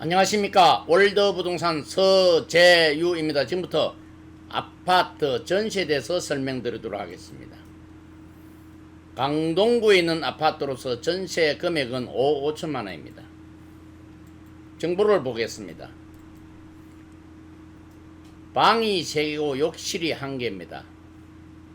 안녕하십니까 월드 부동산 서재유입니다. 지금부터 아파트 전시에 대해서 설명드리도록 하겠습니다. 강동구에 있는 아파트로서 전세 금액은 5, 5천만 원입니다. 정보를 보겠습니다. 방이 3개고 욕실이 1개입니다.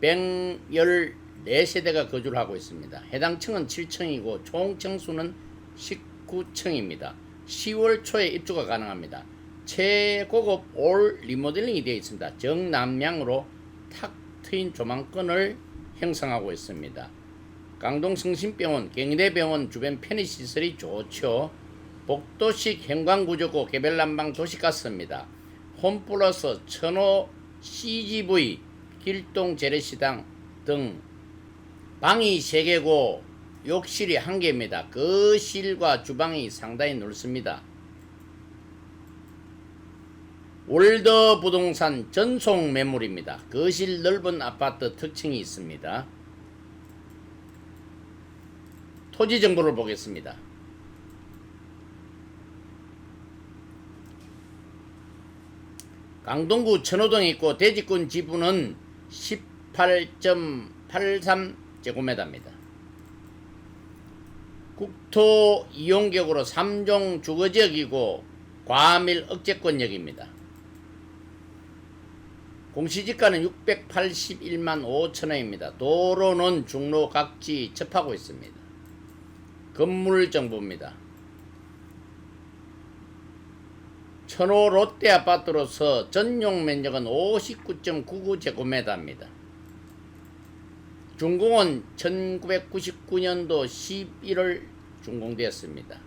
114세대가 거주를 하고 있습니다. 해당 층은 7층이고 총 층수는 19층입니다. 10월 초에 입주가 가능합니다. 최고급 올 리모델링이 되어 있습니다. 정남향으로 탁 트인 조망권을 형성하고 있습니다. 강동 성심병원, 경희대병원 주변 편의시설이 좋죠. 복도식 현관구조고 개별난방 도시가스입니다. 홈플러스, 천호, CGV, 길동 재래시당 등 방이 3개고 욕실이 1개입니다. 거실과 주방이 상당히 넓습니다. 월더 부동산 전송 매물입니다. 거실 넓은 아파트 특징이 있습니다. 토지 정보를 보겠습니다. 강동구 천호동에 있고 대지권 지분은 18.83제곱미터입니다. 국토 이용격으로 3종 주거지역이고 과밀 억제권역입니다. 공시지가는 681만 5천원입니다. 도로는 중로 각지 접하고 있습니다. 건물 정보입니다. 천호 롯데 아파트로서 전용 면적은 59.99제곱미터입니다. 준공은 1999년도 11월 준공되었습니다.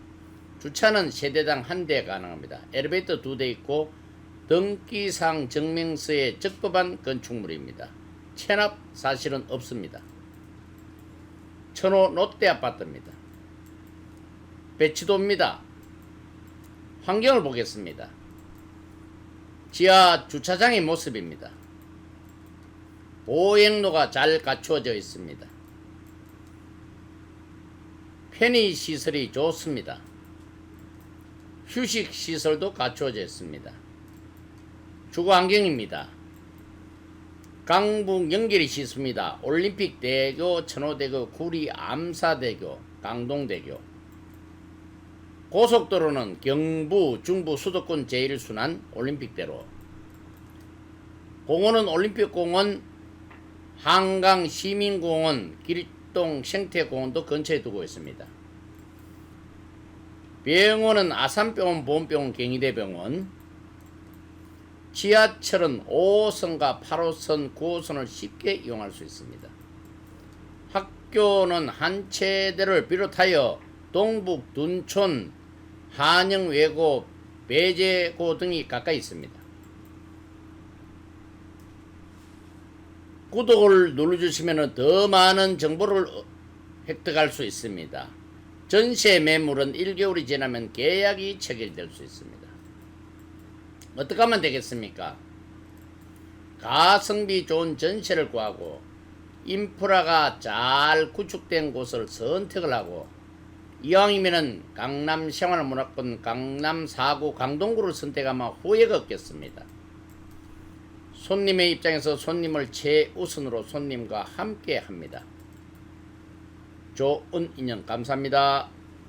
주차는 세대당 한 대 가능합니다. 엘리베이터 두 대 있고 등기상 증명서에 적법한 건축물입니다. 체납 사실은 없습니다. 천호 롯데 아파트입니다. 배치도입니다. 환경을 보겠습니다. 지하 주차장의 모습입니다. 보행로가 잘 갖추어져 있습니다. 편의 시설이 좋습니다. 휴식 시설도 갖추어져 있습니다. 주거 환경입니다. 강북 연결이 쉽습니다. 올림픽 대교, 천호대교, 구리 암사대교, 강동대교. 고속도로는 경부, 중부 수도권 제1순환 올림픽대로. 공원은 올림픽공원, 한강 시민공원, 길동 생태공원도 근처에 두고 있습니다. 병원은 아산병원, 보험병원, 경희대병원. 지하철은 5호선과 8호선, 9호선을 쉽게 이용할 수 있습니다. 학교는 한 체대를 비롯하여 동북, 둔촌, 한영외고, 배제고 등이 가까이 있습니다. 구독을 눌러주시면 더 많은 정보를 어- 획득할 수 있습니다. 전세 매물은 1개월이 지나면 계약이 체결될 수 있습니다. 어떻게 하면 되겠습니까? 가성비 좋은 전세를 구하고 인프라가 잘 구축된 곳을 선택을 하고 이왕이면은 강남 생활문화권 강남 4구 강동구를 선택하면 후회가 없겠습니다. 손님의 입장에서 손님을 최우선으로 손님과 함께 합니다. 좋은 인연 감사합니다.